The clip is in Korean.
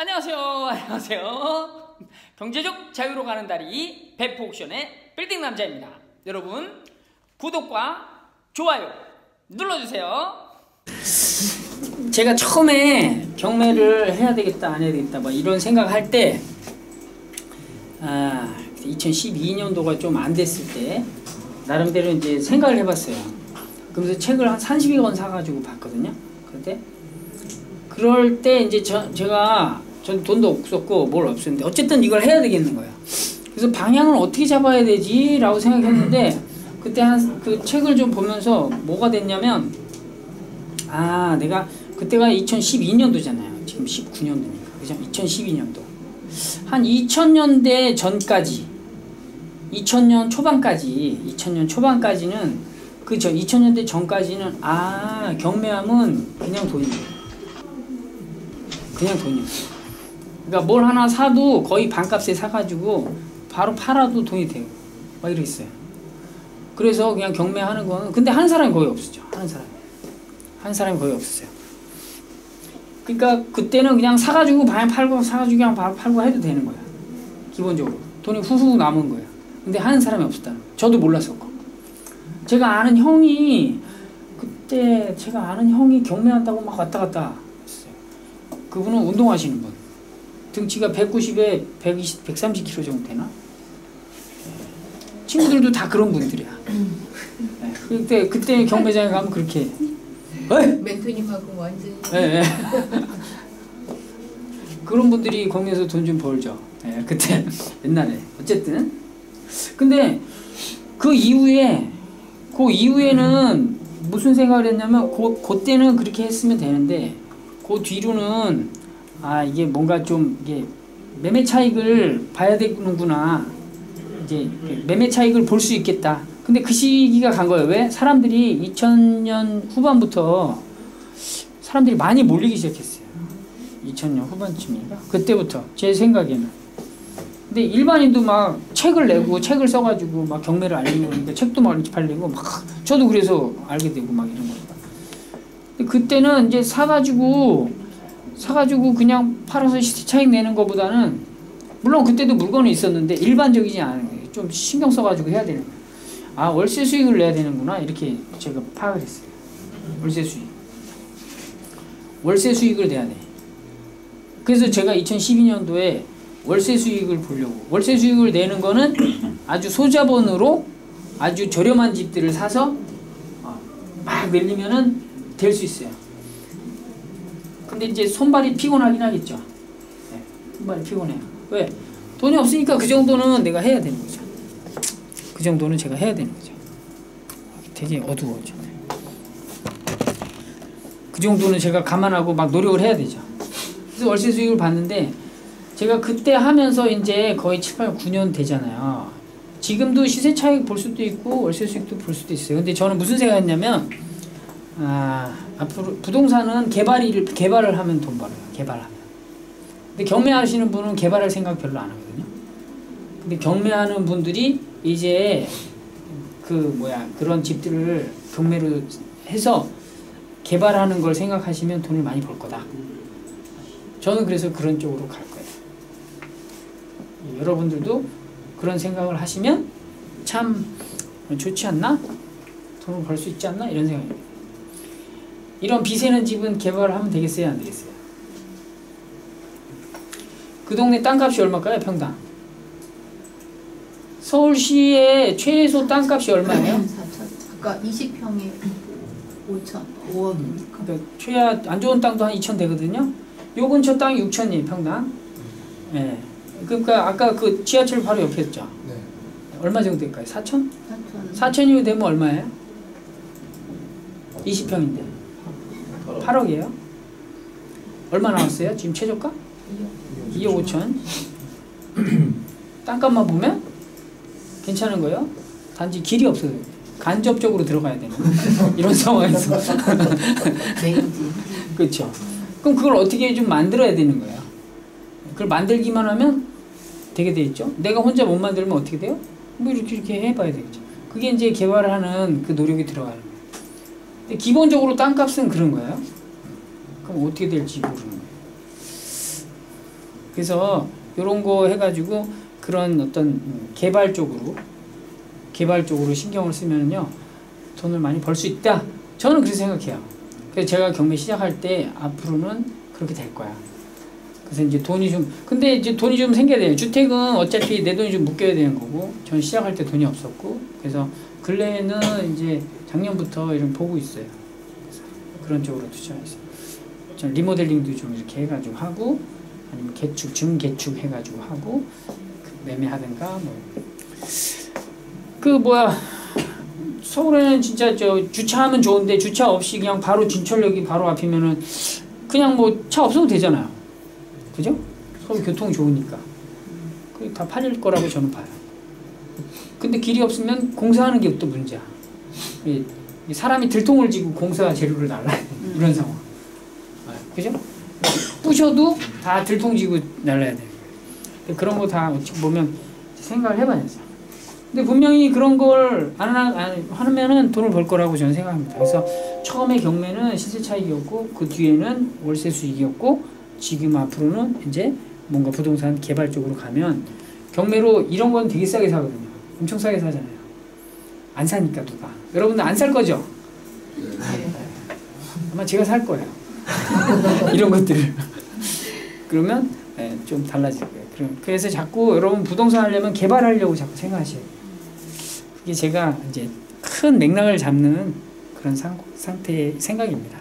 안녕하세요. 안녕하세요. 경제적 자유로 가는 다리 배포 옥션의 빌딩 남자입니다. 여러분 구독과 좋아요 눌러주세요. 제가 처음에 경매를 해야 되겠다 안 해야 되겠다 뭐 이런 생각할 때 아, 2012년도가 좀 안 됐을 때 나름대로 이제 생각을 해봤어요. 그러면서 책을 한 30여 권 사가지고 봤거든요. 그때 그럴 때 이제 저, 제가 전 돈도 없었고 뭘 없었는데 어쨌든 이걸 해야 되겠는 거야. 그래서 방향을 어떻게 잡아야 되지라고 생각했는데 그때 한 그 책을 좀 보면서 뭐가 됐냐면 아 내가 그때가 2012년도잖아요. 지금 19년도니까 그죠? 2012년도 한 2000년대 전까지 2000년 초반까지 2000년 초반까지는 그저 2000년대 전까지는 아 경매함은 그냥 돈이에요. 그냥 돈이에요. 그러니까 뭘 하나 사도 거의 반값에 사가지고 바로 팔아도 돈이 돼요. 막 이랬어요. 그래서 그냥 경매하는 거는 근데 한 사람이 거의 없었죠. 한 사람. 한 사람이 거의 없었어요. 그러니까 그때는 그냥 사가지고 방 팔고 사가지고 그냥 바로 팔고 해도 되는 거야. 기본적으로 돈이 후후 남은 거야. 근데 하는 사람이 없었다는 거야. 저도 몰랐었고. 제가 아는 형이 그때 제가 아는 형이 경매한다고 막 왔다 갔다 했어요. 그분은 운동하시는 분. 등치가 190에 120, 130kg 정도 되나? 친구들도 다 그런 분들이야. 네. 그때 그때 경매장에 가면 그렇게 어이! 멘토님하고 완전 예, 예. 그런 분들이 거기에서 돈 좀 벌죠. 예, 그때 옛날에 어쨌든 근데 그 이후에 그 이후에는 무슨 생각을 했냐면 그 그때는 그렇게 했으면 되는데 그 뒤로는 아 이게 뭔가 좀 이게 매매 차익을 봐야 되는구나 이제 매매 차익을 볼 수 있겠다. 근데 그 시기가 간 거예요. 왜? 사람들이 2000년 후반부터 사람들이 많이 몰리기 시작했어요. 2000년 후반쯤인가? 그때부터 제 생각에는. 근데 일반인도 막 책을 내고 책을 써가지고 막 경매를 알리고 그러니까 책도 막 팔리고 막 저도 그래서 알게 되고 막 이런 거예요. 근데 그때는 이제 사가지고 사가지고 그냥 팔아서 시세 차익 내는 것보다는 물론 그때도 물건이 있었는데 일반적이지 않은 거예요. 좀 신경 써가지고 해야 되는 거예요. 아 월세 수익을 내야 되는구나 이렇게 제가 파악을 했어요. 월세 수익. 월세 수익을 내야 돼. 그래서 제가 2012년도에 월세 수익을 보려고 월세 수익을 내는 거는 아주 소자본으로 아주 저렴한 집들을 사서 어, 막 늘리면은 될 수 있어요. 근데 이제 손발이 피곤하긴 하겠죠. 네, 손발이 피곤해요. 왜? 돈이 없으니까 그 정도는 내가 해야 되는 거죠. 그 정도는 제가 해야 되는 거죠. 되게 어두워져. 그 정도는 제가 감안하고 막 노력을 해야 되죠. 그래서 월세 수익을 받는데 제가 그때 하면서 이제 거의 7, 8, 9년 되잖아요. 지금도 시세 차익 볼 수도 있고 월세 수익도 볼 수도 있어요. 근데 저는 무슨 생각했냐면 아, 앞으로 부동산은 개발을 개발을 하면 돈 벌어요. 개발하면. 근데 경매하시는 분은 개발할 생각 별로 안 하거든요. 근데 경매하는 분들이 이제 그 뭐야 그런 집들을 경매로 해서 개발하는 걸 생각하시면 돈을 많이 벌 거다. 저는 그래서 그런 쪽으로 갈 거예요. 여러분들도 그런 생각을 하시면 참 좋지 않나? 돈을 벌 수 있지 않나? 이런 생각입니다. 이런 비세는 집은 개발을 하면 되겠어요? 안 되겠어요? 그 동네 땅값이 얼마일까요? 평당. 서울시의 최소 땅값이 얼마예요? 4천 아까 20평에 5천 5억이니까 그러니까 최하 안 좋은 땅도 한 2천 되거든요. 요 근처 땅이 6천이에요 평당. 예. 그러니까 아까 그 지하철 바로 옆에였죠. 네. 얼마 정도 될까요? 4천? 4천 4천이면 되면 얼마예요? 20평인데 8억 이에요. 얼마 나왔어요? 지금 최저가? 2억 5천. 땅값만 보면 괜찮은 거예요. 단지 길이 없어요. 간접적으로 들어가야 되는 이런 상황에서 그렇죠. 그럼 그걸 어떻게 좀 만들어야 되는 거예요. 그걸 만들기만 하면 되게 돼 있죠. 내가 혼자 못 만들면 어떻게 돼요? 뭐 이렇게 이렇게 해봐야 되겠죠. 그게 이제 개발하는 그 노력이 들어가는. 근데 기본적으로 땅값은 그런 거예요. 그럼 어떻게 될지 모르는 거예요. 그래서 이런 거 해가지고 그런 어떤 개발 쪽으로 개발 쪽으로 신경을 쓰면요 돈을 많이 벌 수 있다. 저는 그렇게 생각해요. 그래서 제가 경매 시작할 때 앞으로는 그렇게 될 거야. 그래서 이제 돈이 좀 근데 이제 돈이 좀 생겨야 돼요. 주택은 어차피 내 돈이 좀 묶여야 되는 거고 저는 시작할 때 돈이 없었고 그래서 근래에는 이제 작년부터 이런 보고 있어요. 그런 쪽으로 투자했어요. 전 리모델링도 좀 이렇게 해가지고 하고 아니면 개축 증개축 해가지고 하고 그 매매하든가 뭐 그 뭐야 서울에는 진짜 저 주차하면 좋은데 주차 없이 그냥 바로 진철역이 바로 앞이면은 그냥 뭐 차 없어도 되잖아요. 그죠? 서울 교통 좋으니까. 그게 다 팔릴 거라고 저는 봐요. 근데 길이 없으면 공사하는 게 또 문제야. 사람이 들통을 지고 공사 재료를 날라야 돼. 이런 상황. 아, 그죠? 부셔도 다 들통 지고 날라야 돼. 그런 거 다 보면 생각을 해봐야죠. 근데 분명히 그런 걸 안 하면은 돈을 벌 거라고 저는 생각합니다. 그래서 처음에 경매는 시세 차익이었고 그 뒤에는 월세 수익이었고 지금 앞으로는 이제 뭔가 부동산 개발 쪽으로 가면 경매로 이런 건 되게 싸게 사거든요. 엄청 싸게 사잖아요. 안 사니까 누가. 여러분들 안살 거죠? 아마 제가 살 거예요. 이런 것들을. 그러면 예, 좀 달라질 거예요. 그래서 자꾸 여러분 부동산 하려면 개발하려고 자꾸 생각하셔야 돼요. 그게 제가 이제 큰 맥락을 잡는 그런 상, 상태의 생각입니다.